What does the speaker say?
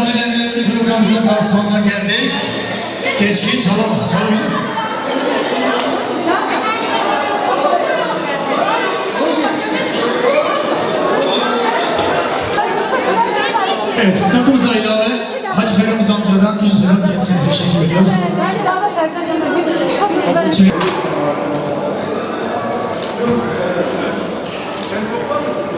misafirlerimizi programımızın daha sonuna geldik. Keşke çalamaz, çalamaz. Evet, takımıza ilave Hacı Ferimiz amcadan yüz lira kendisine teşekkür ediyoruz. Sen toplar mısın?